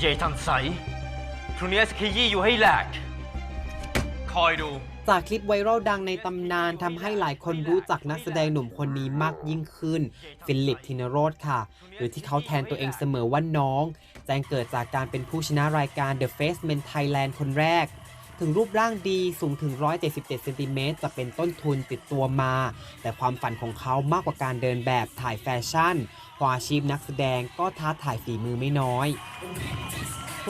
เย่ทันใสพรุ่งนี้สกียี่อยู่ให้แหลก คอยดู จากคลิปไวรัลดังในตำนานทำให้หลายคนรู้จักนักแสดงหนุ่มคนนี้มากยิ่งขึ้น ฟิลิปทินโรธค่ะ หรือที่เขาแทนตัวเองเสมอว่าน้อง แจ้งเกิดจากการเป็นผู้ชนะรายการ The Face Man Thailand คนแรก ถึงรูปร่างดีสูงถึง 177เซนติเมตรจะเป็นต้นทุนติดตัวมา แต่ความฝันของเขามากกว่าการเดินแบบถ่ายแฟชั่นพออาชีพนักแสดงก็ท้าถ่ายฝีมือไม่น้อย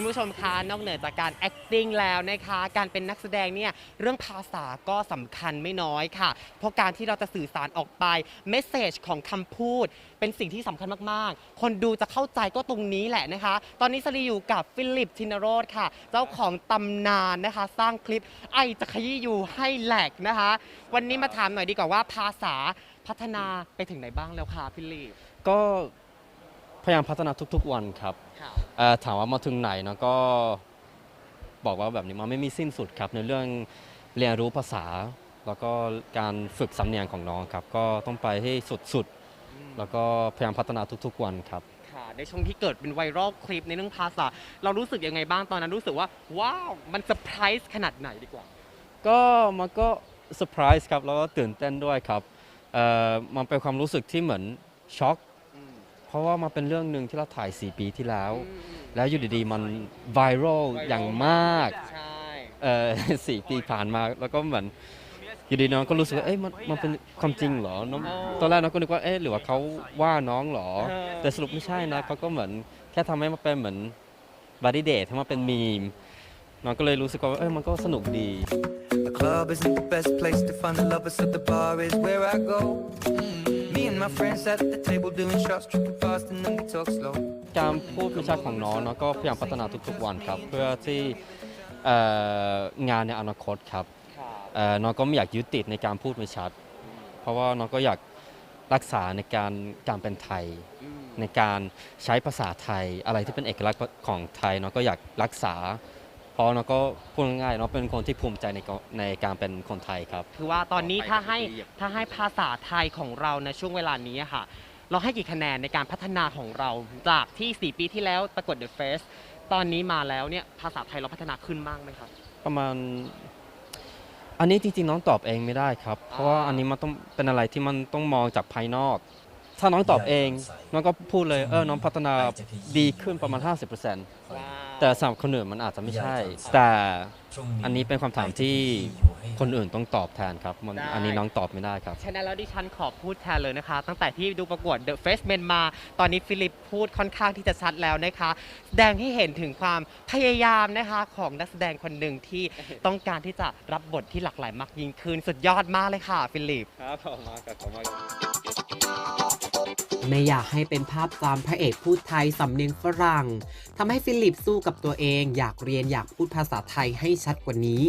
คุณผู้ชมคะนอกเหนือจากการ acting แล้วนะคะ การเป็นนักแสดงเนี่ยเรื่องภาษาก็สำคัญไม่น้อยค่ะ เพราะการที่เราจะสื่อสารออกไปเมสเซจของคำพูด เป็นสิ่งที่สำคัญมากๆ คนดูจะเข้าใจก็ตรงนี้แหละนะคะ ตอนนี้สลีอยู่กับฟิลิปทินโรธค่ะ เจ้าของตำนานนะคะ สร้างคลิปไอจะขยี้อยู่ให้แหลกนะคะ วันนี้มาถามหน่อยดีกว่าว่าภาษาพัฒนาไปถึงไหนบ้างแล้วคะฟิลิป ก็ พยายามพัฒนาทุกๆวันครับค่ะเอ่อถามว่ามาถึงไหนเนอะก็บอกว่าแบบนี้มันไม่มีสิ้นสุดครับ ในเรื่องเรียนรู้ภาษา แล้วก็การฝึกสำเนียงของน้องครับ ก็ต้องไปให้สุดๆแล้วก็พยายามพัฒนาทุกๆวันครับ ค่ะ ในช่วงที่เกิดเป็นไวรัลคลิปในเรื่องภาษา เรารู้สึกยังไงบ้างตอนนั้นรู้สึกว่า ว้าว มันเซอร์ไพรส์ขนาดไหนดีกว่า ก็มันก็เซอร์ไพรส์ครับ แล้วก็ตื่นเต้นด้วยครับเอ่อมันเป็นความรู้สึกที่เหมือนช็อก เพราะว่ามันเป็นเรื่องหนึ่งที่เราถ่าย 4 ปีที่แล้ว แล้วอยู่ดีๆ มันไวรัลอย่างมากใช่เอ่อสี่ปีผ่านมาแล้วก็เหมือนอยู่ดีน้องก็รู้สึกว่าเอ้ยมันมันเป็นความจริงเหรอน้องตอนแรกน้องก็นึกว่าเอ๊ะหรือว่าเขาว่าน้องเหรอ แต่สรุปไม่ใช่นะเขาก็เหมือนแค่ทำให้มันเป็นเหมือนบัดดี้เดทให้มันเป็นมีมน้องก็เลยรู้สึกว่าเอ้ยมันก็สนุกดี The club isn't the best place to find the lovers, so the bar is where I go. Mm. Me and my friends sat at the table doing shots, tripping fast, and then we talk slow. การพูดวิชาของน้องน้องก็พยายามพัฒนาทุกๆวันครับ เพื่อที่เอ่องานในอนาคตครับค่ะเอ่อน้องก็ไม่อยากยึดติดในการพูดไม่ชัด เพราะว่าน้องก็อยากรักษาในการการเป็นไทย ในการใช้ภาษาไทยอะไรที่เป็นเอกลักษณ์ของไทยน้องก็อยากรักษาเพ ราะน้องก็พูดง่ายๆน้องเป็นคนที่ภูมิใจในกในการเป็นคนไทยครับ คือว่าตอนนี้ถ้าให้ต่อไปก็จะดีถ้าให้ภาษาไทยของเราในช่วงเวลานี้อะค่ะ เราให้กี่คะแนนในการพัฒนาของเราจากที่ 4 ปีที่แล้วประกวด The Face ตอนนี้มาแล้วเนี่ยภาษาไทยเราพัฒนาขึ้นมากไหมครับ ประมาณ อันนี้จริงๆน้องตอบเองไม่ได้ครับ เพราะว่าอันนี้มันต้องเป็นอะไรที่มันต้องมองจากภายนอก ถ้าน้องตอบเอง น้องก็พูดเลยเออน้องพัฒนาดีขึ้นประมาณ 50% แต่สำหรับคนอื่นมันอาจจะไม่ใช่ แต่อันนี้เป็นคำถามที่คนอื่นต้องตอบแทนครับมันได้ อันนี้น้องตอบไม่ได้ครับ ฉะนั้นแล้วดิฉันขอพูดแทนเลยนะคะ ตั้งแต่ที่ดูประกวด The Face Man มา ตอนนี้ฟิลิปพูดค่อนข้างที่จะชัดแล้วนะคะ แสดงให้เห็นถึงความพยายามนะคะของนักแสดงคนหนึ่งที่ต้องการที่จะรับบทที่หลากหลายมากยิ่งขึ้น สุดยอดมากเลยค่ะ ฟิลิป ครับขอบคุณมากครับขอบคุณมาก ไม่อยากให้เป็นภาพจำพระเอกพูดไทยสำเนียงฝรั่งทำให้ฟิลิปสู้กับตัวเอง อยากเรียนอยากพูดภาษาไทยให้ชัดกว่านี้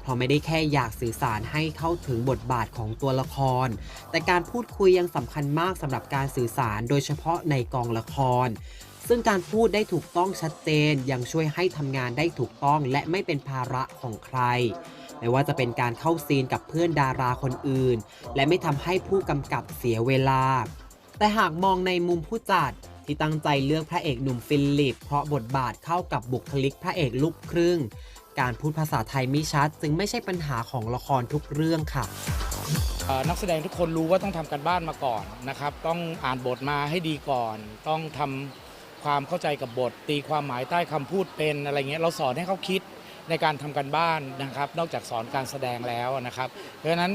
เพราะไม่ได้แค่อยากสื่อสารให้เข้าถึงบทบาทของตัวละคร แต่การพูดคุยยังสำคัญมากสำหรับการสื่อสารโดยเฉพาะในกองละคร ซึ่งการพูดได้ถูกต้องชัดเจนยังช่วยให้ทำงานได้ถูกต้องและไม่เป็นภาระของใครไม่ว่าจะเป็นการเข้าซีนกับเพื่อนดาราคนอื่น และไม่ทำให้ผู้กำกับเสียเวลา แต่หากมองในมุมผู้จัดที่ตั้งใจเลือกพระเอกหนุ่มฟิลิป เพราะบทบาทเข้ากับบุคลิกพระเอกลูกครึ่ง การพูดภาษาไทยไม่ชัด จึงไม่ใช่ปัญหาของละครทุกเรื่องค่ะนักแสดงทุกคนรู้ว่าต้องทำการบ้านมาก่อนนะครับ ต้องอ่านบทมาให้ดีก่อน ต้องทำความเข้าใจกับบท ตีความหมายใต้คำพูดเป็นอะไรเงี้ยเราสอนให้เขาคิด ในการทำการบ้านนะครับ นอกจากสอนการแสดงแล้วนะครับ เพราะฉะนั้น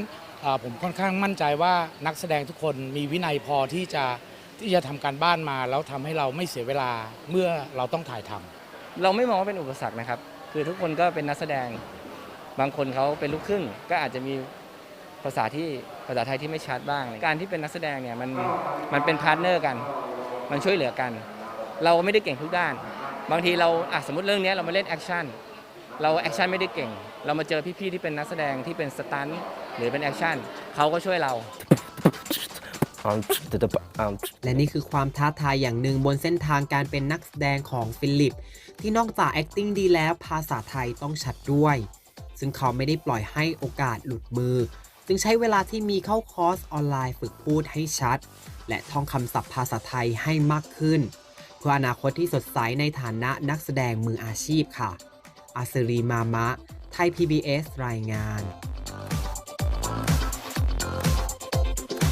ผมค่อนข้างมั่นใจว่านักแสดงทุกคนมีวินัยพอที่จะที่จะทำการบ้านมาแล้วทำให้เราไม่เสียเวลาเมื่อเราต้องถ่ายทำเราไม่มองว่าเป็นอุปสรรคนะครับ คือทุกคนก็เป็นนักแสดงบางคนเขาเป็นลูกครึ่ง ก็อาจจะมีภาษาที่ภาษาไทยที่ไม่ชัดบ้าง การที่เป็นนักแสดงเนี่ยมันมันเป็นพาร์ทเนอร์กัน มันช่วยเหลือกัน เราไม่ได้เก่งทุกด้าน บางทีเราอสมมติเรื่องนี้เรามาเล่นแอคชั่น เราแอคชั่นไม่ได้เก่ง เรามาเจอพี่ๆที่เป็นนักแสดงที่เป็นสตันท์หรือเป็นแอคชั่นเขาก็ช่วยเรา และนี่คือความท้าทายอย่างหนึ่งบนเส้นทางการเป็นนักแสดงของฟิลิป ที่นอกจาก acting ดีแล้วภาษาไทยต้องชัดด้วย ซึ่งเขาไม่ได้ปล่อยให้โอกาสหลุดมือ จึงใช้เวลาที่มีเข้าคอร์สออนไลน์ฝึกพูดให้ชัด และท่องคำศัพท์ภาษาไทยให้มากขึ้นผพื่ออนาคตที่สดใสในฐานะนักแสดงมืออาชีพค่ะ อาซรีมามะ ไทย PBS รายงาน